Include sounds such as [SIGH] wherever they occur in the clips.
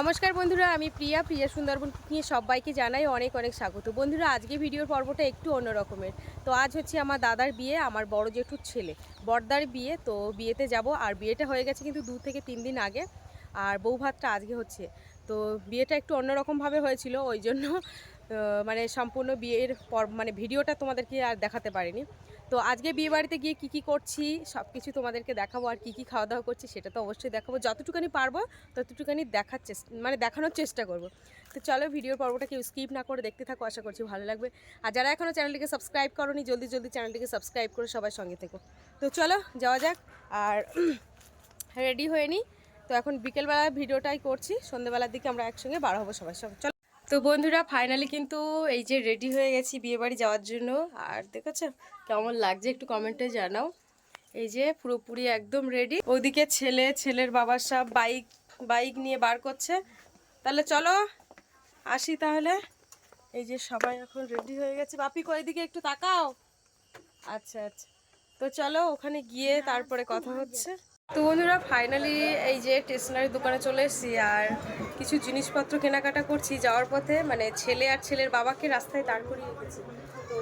নমস্কার বন্ধুরা, আমি প্রিয়া। প্রিয়া সুন্দরবন নিয়ে সবাইকে জানাই অনেক অনেক স্বাগত। বন্ধুরা, আজকে ভিডিওর পর্বটা একটু অন্য রকমের তো আজ হচ্ছে আমার দাদার বিয়ে, আমার বড় জেঠুর ছেলে। বড়দার বিয়ে, তো বিয়েতে যাব, আর বিয়েটা হয়ে গেছে কিন্তু দু থেকে তিন দিন আগে। আর বউ ভাতটা আজকে হচ্ছে। তো বিয়েটা একটু অন্যরকমভাবে হয়েছিল, ওই জন্য মানে সম্পূর্ণ বিয়ের পর মানে ভিডিওটা তোমাদেরকে আর দেখাতে পারিনি। তো আজকে বিয়ে বাড়িতে গিয়ে কী কী করছি সব কিছু তোমাদেরকে দেখাবো আর কী কী খাওয়া দাওয়া করছি, সেটা তো অবশ্যই দেখাবো। যতটুকুনি পারব, ততটুকুনি দেখার চেষ্টা মানে দেখানোর চেষ্টা করব। তো চলো ভিডিওর পর্বটা কেউ স্কিপ না করে দেখতে থাকো, আশা করছি ভালো লাগবে। আর যারা এখনও চ্যানেলটিকে সাবস্ক্রাইব করনি, জলদি জলদি চ্যানেলটিকে সাবস্ক্রাইব করে সবার সঙ্গে থেকো। তো চলো যাওয়া যাক, আর রেডি হয়ে নিই তো এখন বিকেলবেলা ভিডিওটাই করছি, সন্ধ্যেবেলার দিকে আমরা একসঙ্গে বার হব সবার সঙ্গে। চলো। তো বন্ধুরা ফাইনালি কিন্তু এই যে রেডি হয়ে গেছি বিয়ে বাড়ি যাওয়ার জন্য। আর দেখেছ কেমন লাগছে একটু কমেন্টে জানাও। এই যে পুরোপুরি একদম রেডি ওদিকে ছেলে ছেলের বাবার সব বাইক বাইক নিয়ে বার করছে। তাহলে চলো আসি তাহলে। এই যে সবাই এখন রেডি হয়ে গেছে। বাপি কই দিকে একটু তাকাও। আচ্ছা আচ্ছা। তো চলো ওখানে গিয়ে তারপরে কথা হচ্ছে। তো বন্ধুরা ফাইনালি এই যে স্টেশনারি দোকানে চলে এসেছি আর কিছু জিনিসপত্র কেনাকাটা করছি যাওয়ার পথে। মানে ছেলে আর ছেলের বাবাকে রাস্তায় দাঁড় করিয়ে রেখেছি তো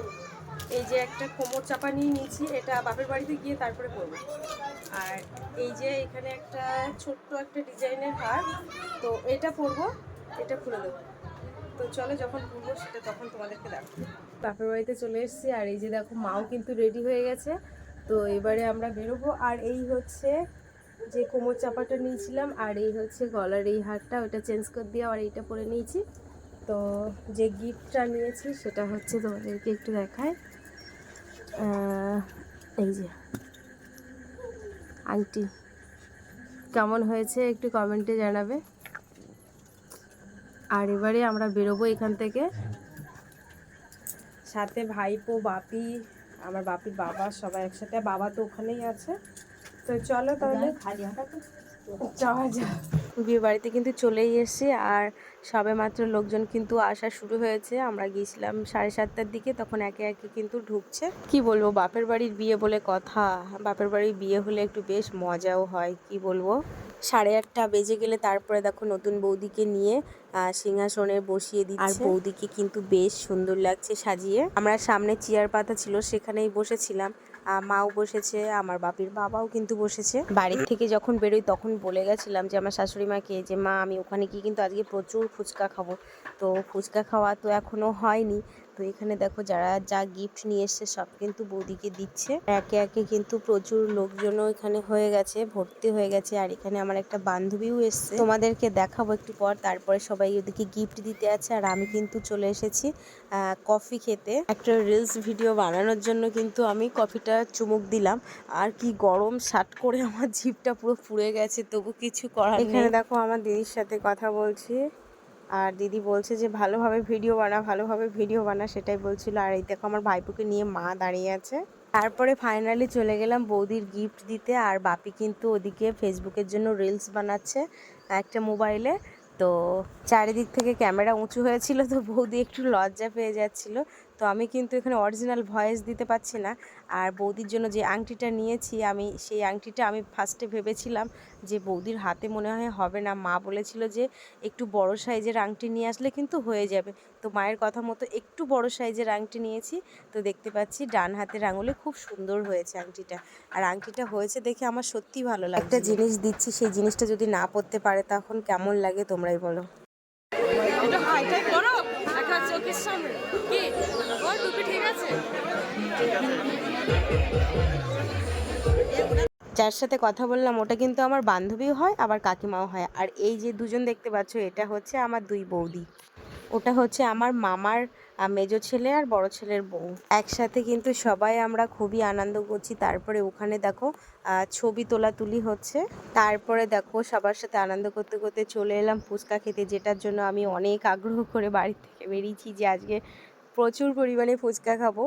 এই যে একটা কোমর চাপা নিয়ে নিয়েছি, এটা বাপের বাড়িতে গিয়ে তারপরে করব। আর এই যে এখানে একটা ছোট্ট একটা ডিজাইনের হার, তো এটা পরবো, এটা খুলে দেবো। তো চলো যখন পরবো সেটা তখন তোমাদেরকে দেখো বাপের বাড়িতে চলে এসেছি আর এই যে দেখো, মাও কিন্তু রেডি হয়ে গেছে। তো এবারে আমরা বেরোবো। আর এই হচ্ছে যে কোমর চাপাটা নিয়েছিলাম আর এই হচ্ছে গলার এই হারটা ওটা চেঞ্জ করে দিয়ে আর এইটা পরে নিয়েছি। তো যে গিফটটা নিয়েছি সেটা হচ্ছে তোমাদেরকে একটু দেখায়। এই যে। আংটি কেমন হয়েছে একটু কমেন্টে জানাবে। আর এবারে আমরা বেরোবো এখান থেকে। সাথে ভাইপো, বাপি, আমার বাপির বাবা সবাই একসাথে। বাবা তো ওখানেই আছে। তো চলো তাহলে যাওয়া যাক। বিয়ে বাড়িতে কিন্তু চলেই এসেছি আর সবে মাত্র লোকজন কিন্তু আসা শুরু হয়েছে। আমরা গিয়েছিলাম সাড়ে সাতটার দিকে তখন একে একে কিন্তু ঢুকছে। কি বলব বাপের বাড়ির বিয়ে বলে কথা। বাপের বাড়ির বিয়ে হলে একটু বেশ মজাও হয় কি বলব? সাড়ে আটটা বেজে গেলে তারপরে দেখো নতুন বৌদিকে নিয়ে আহ, সিংহাসনে বসিয়ে দিচ্ছে। আর বৌদিকে কিন্তু বেশ সুন্দর লাগছে সাজিয়ে। আমরা সামনে চেয়ার পাতা ছিল সেখানেই বসেছিলাম। মাও বসেছে, আমার বাপির বাবাও কিন্তু বসেছে। বাড়ির থেকে যখন বেরোই তখন বলে গেছিলাম যে, আমার শাশুড়ি মাকে যে, মা, আমি ওখানে গিয়ে কিন্তু আজকে প্রচুর ফুচকা খাব। তো ফুচকা খাওয়া তো এখনও হয়নি। তো এখানে দেখো যারা যা গিফট নিয়ে এসছে সব কিন্তু বৌদিকে দিচ্ছে। একে একে কিন্তু প্রচুর লোকজনও এখানে হয়ে গেছে ভর্তি হয়ে গেছে। আর এখানে আমার একটা বান্ধবীও এসছে। তোমাদেরকে দেখাবো একটু পর তারপরে সবাই ওদিকে গিফট দিতে আছে। আর আমি কিন্তু চলে এসেছি কফি খেতে। একটা রিলস ভিডিও বানানোর জন্য কিন্তু আমি কফিটা চুমুক দিলাম। আর কি গরম শার্ট করে আমার জিভটা পুরো পুড়ে গেছে তবু কিছু করার এখানে দেখো আমার দিদির সাথে কথা বলছি। আর দিদি বলছে যে, ভালোভাবে ভিডিও বানা, ভালোভাবে ভিডিও বানা। সেটাই বলছিল। আর এই দেখো আমার ভাইপুকে নিয়ে মা দাঁড়িয়ে আছে। তারপরে ফাইনালি চলে গেলাম বৌদির গিফট দিতে। আর বাপি কিন্তু ওদিকে ফেসবুকের জন্য রিলস বানাচ্ছে একটা মোবাইলে তো চারিদিক থেকে ক্যামেরা উঁচু হয়েছিল, তো বৌদি একটু লজ্জা পেয়ে যাচ্ছিল। তো আমি কিন্তু এখানে অরিজিনাল ভয়েস দিতে পারছি না। আর বৌদির জন্য যে আংটিটা নিয়েছি, আমি সেই আংটিটা আমি ফার্স্টে ভেবেছিলাম যে বৌদির হাতে মনে হয় হবে না। মা বলেছিল যে একটু বড় সাইজের আংটি নিয়ে আসলে কিন্তু হয়ে যাবে। তো মায়ের কথা মতো একটু বড় সাইজের আংটি নিয়েছি। তো দেখতে পাচ্ছি ডান হাতের আঙুলে খুব সুন্দর হয়েছে আংটিটা। আর আংটিটা হয়েছে দেখে আমার সত্যি ভালো লাগে একটা জিনিস দিচ্ছি, সেই জিনিসটা যদি না পড়তে পারে তখন কেমন লাগে তোমরাই বলো। একটু হাইটাই করো চোখের সামনে। যার সাথে কথা বললাম, ওটা কিন্তু আমার বান্ধবীও হয়, আবার কাকিমাও হয়। আর এই যে দুজন দেখতে পাচ্ছ, এটা হচ্ছে আমার দুই বৌদি। ওটা হচ্ছে আমার মামার মেজো ছেলে আর বড় ছেলের বউ। একসাথে কিন্তু সবাই আমরা খুবই আনন্দ করছি। তারপরে ওখানে দেখো ছবি তোলা তুলি হচ্ছে। তারপরে দেখো, সবার সাথে আনন্দ করতে করতে চলে এলাম ফুচকা খেতে, যেটার জন্য আমি অনেক আগ্রহ করে বাড়ি থেকে বেরিয়েছি যে আজকে প্রচুর পরিমাণে ফুচকা খাব।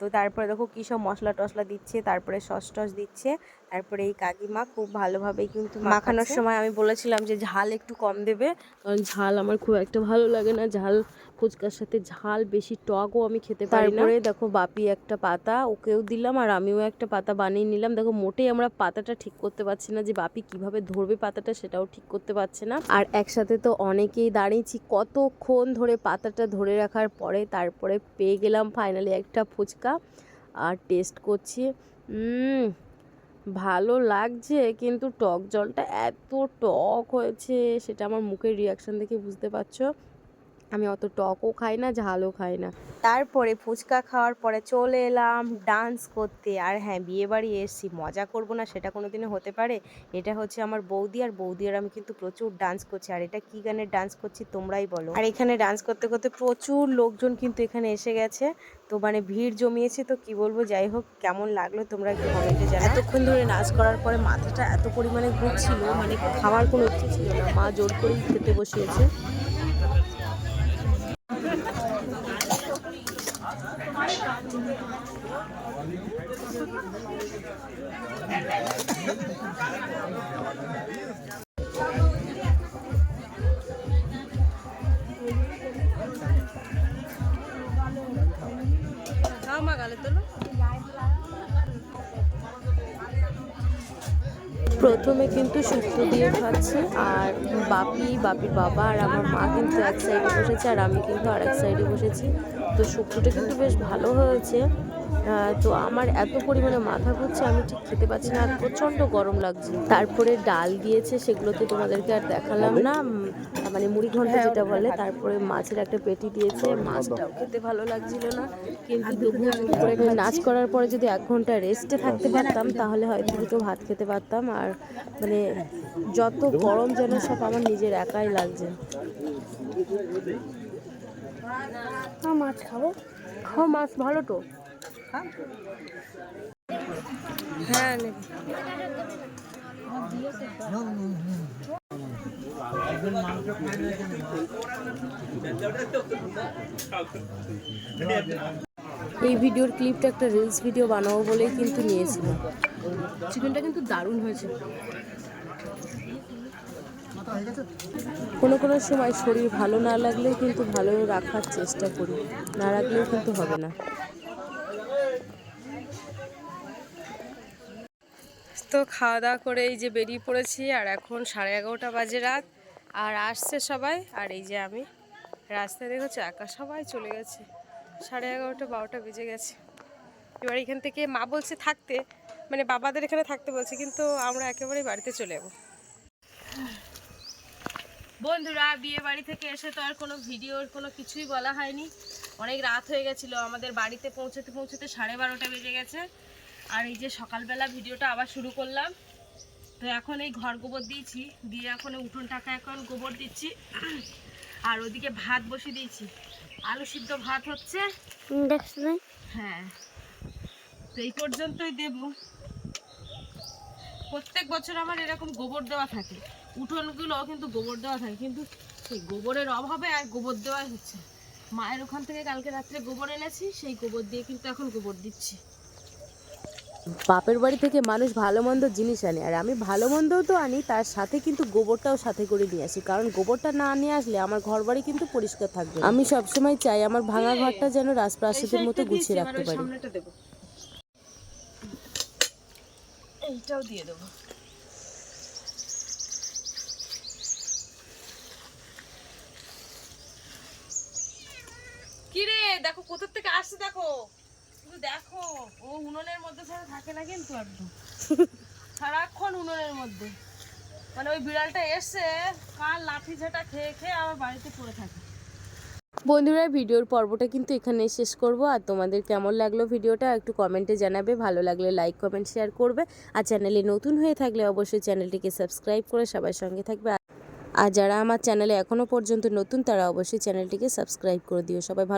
তো তারপরে দেখো কী সব মশলা টশলা দিচ্ছে তারপরে সস টস দিচ্ছে তারপরে এই কাকিমা খুব ভালোভাবেই কিন্তু মাখানোর সময় আমি বলেছিলাম যে ঝাল একটু কম দেবে কারণ ঝাল আমার খুব একটা ভালো লাগে না। ঝাল ফুচকার সাথে ঝাল বেশি টকও আমি খেতে পারি না। দেখো বাপি একটা পাতা ওকেও দিলাম আর আমিও একটা পাতা বানিয়ে নিলাম। দেখো মোটেই আমরা পাতাটা ঠিক করতে পারছি না যে বাপি কীভাবে ধরবে পাতাটা সেটাও ঠিক করতে পারছে না। আর একসাথে তো অনেকেই দাঁড়িয়েছি কতক্ষণ ধরে পাতাটা ধরে রাখার পরে তারপরে পেয়ে গেলাম ফাইনালি একটা ফুচকা। আর টেস্ট করছি। ভালো লাগছে, কিন্তু টক জলটা এত টক হয়েছে, সেটা আমার মুখের রিয়াকশন দেখে বুঝতে পারছ? আমি অত টকও খাই না, ঝালও খাই না। তারপরে ফুচকা খাওয়ার পরে চলে এলাম ডান্স করতে। আর হ্যাঁ বিয়ে বাড়ি এসছি, মজা করব না, সেটা কোনো দিনও হতে পারে। এটা হচ্ছে আমার বৌদি, আর বৌদি আর আমি কিন্তু প্রচুর ডান্স করছি। আর এটা কী গানের ডান্স করছি তোমরাই বলো। আর এখানে ডান্স করতে করতে প্রচুর লোকজন কিন্তু এখানে এসে গেছে। তো মানে ভিড় জমিয়েছে, তো কি বলব, যাই হোক, কেমন লাগল তোমরা কমেন্টে জানাও। এতক্ষণ ধরে নাচ করার পরে মাথাটা এত পরিমাণে ঘুরছিল মানে খাওয়ার কোনো ইচ্ছে ছিল না। মা জোর করেই খেতে বসিয়েছে। প্রথমে কিন্তু শুক্তো দিয়ে খাচ্ছে, আর বাপি, বাপির বাবা আর আমার মা কিন্তু এক সাইডে বসেছে, আর আমি কিন্তু আর এক সাইডে বসেছি। তো শুক্তোটা কিন্তু বেশ ভালো হয়েছে। তো আমার এত পরিমাণে মাথা ঘুরছে আমি ঠিক খেতে পাচ্ছি না আর প্রচণ্ড গরম লাগছে। তারপরে ডাল দিয়েছে সেগুলো তো তোমাদেরকে আর দেখালাম না মানে মুড়ি ঘণ্টা যেটা বলে তারপরে মাছের একটা পেটি দিয়েছে মাছটাও খেতে ভালো লাগছিল না কিন্তু করে নাচ করার পরে যদি এক ঘণ্টা রেস্টে থাকতে পারতাম তাহলে হয়তো দুটো ভাত খেতে পারতাম আর মানে যত গরম যেন সব আমার নিজের একাই লাগছে। মাছ খাব। খাও মাছ ভালো তো। হ্যাঁ এই ভিডিওর ক্লিপটা একটা রিলস ভিডিও বানাবো বলেই কিন্তু নিয়েছিলাম। চিকেনটা কিন্তু দারুণ হয়েছে। কোনো কোনো সময় শরীর ভালো না লাগলেও কিন্তু ভালো রাখার চেষ্টা করি না রাখলেও কিন্তু হবে না। তো খাওয়া দাওয়া করে এই যে বেরিয়ে পড়েছি, আর এখন সাড়ে এগারোটা বাজে রাত, আর আসছে সবাই, আর এই যে আমি রাস্তায় দেখেছি, একা সবাই চলে গেছে। সাড়ে এগারোটা, বারোটা বেজে গেছে। এবার এখান থেকে মা বলছে থাকতে মানে বাবাদের এখানে থাকতে বলছে, কিন্তু আমরা একেবারেই বাড়িতে চলে যাব। বন্ধুরা, বিয়ে বাড়ি থেকে এসে তো আর কোনো ভিডিওর কোনো কিছুই বলা হয়নি। অনেক রাত হয়ে গেছিল, আমাদের বাড়িতে পৌঁছতে পৌঁছতে সাড়ে বারোটা বেজে গেছে। আর এই যে সকালবেলা ভিডিওটা আবার শুরু করলাম। তো এখন এই ঘর গোবর দিয়েছি দিয়ে এখন এই উঠোনটাকে এখন গোবর দিচ্ছি। আর ওদিকে ভাত বসিয়ে দিয়েছি। আলু সিদ্ধ ভাত হচ্ছে। হ্যাঁ। তো এই পর্যন্তই দেব। প্রত্যেক বছর আমার এরকম গোবর দেওয়া থাকে। উঠোনগুলো কিন্তু গোবর দেওয়া থাকে কিন্তু সেই গোবরের অভাবে আর গোবর দেওয়াই হচ্ছে। মায়ের ওখান থেকে কালকে রাত্রে গোবর এনেছি সেই গোবর দিয়ে কিন্তু এখন গোবর দিচ্ছি। বাপের বাড়ি থেকে মানুষ ভালো মন্দ জিনিস আনে। আর আমি ভালো মন্দও তো আনি, তার সাথে কিন্তু গোবরটাও সাথে করে নিয়ে আসি। কারণ গোবরটা না নিয়ে আসলে আমার ঘর বাড়ি কিন্তু পরিষ্কার থাকবে। আমি সবসময় চাই আমার ভাঙা ঘরটা যেন রাজপ্রাসাদের মতো গুছিয়ে রাখতে পারি। এইটাও দিয়ে দেখো কোথার থেকে আসছে দেখো। দেখো ও উনুনের মধ্যে ছাড়া থাকে না কিন্তু একদম [LAUGHS] সারাক্ষণ উনুনের মধ্যে। মানে ওই বিড়ালটা কার লাঠি ঝাঁটা খেয়ে খেয়ে আমার বাড়িতে পড়ে থাকে। বন্ধুরা ভিডিওর পর্বটা কিন্তু এখানে শেষ করব। আর তোমাদের কেমন লাগল ভিডিওটা একটু কমেন্টে জানাবে। ভালো লাগলে লাইক কমেন্ট শেয়ার করবে। আর চ্যানেলে নতুন হয়ে থাকলে অবশ্যই চ্যানেলটিকে সাবস্ক্রাইব করে সবার সঙ্গে থাকবে। আর যারা আমার চ্যানেলে এখনও পর্যন্ত নতুন তারা অবশ্যই চ্যানেলটিকে সাবস্ক্রাইব করে দিও। সবাই ভালো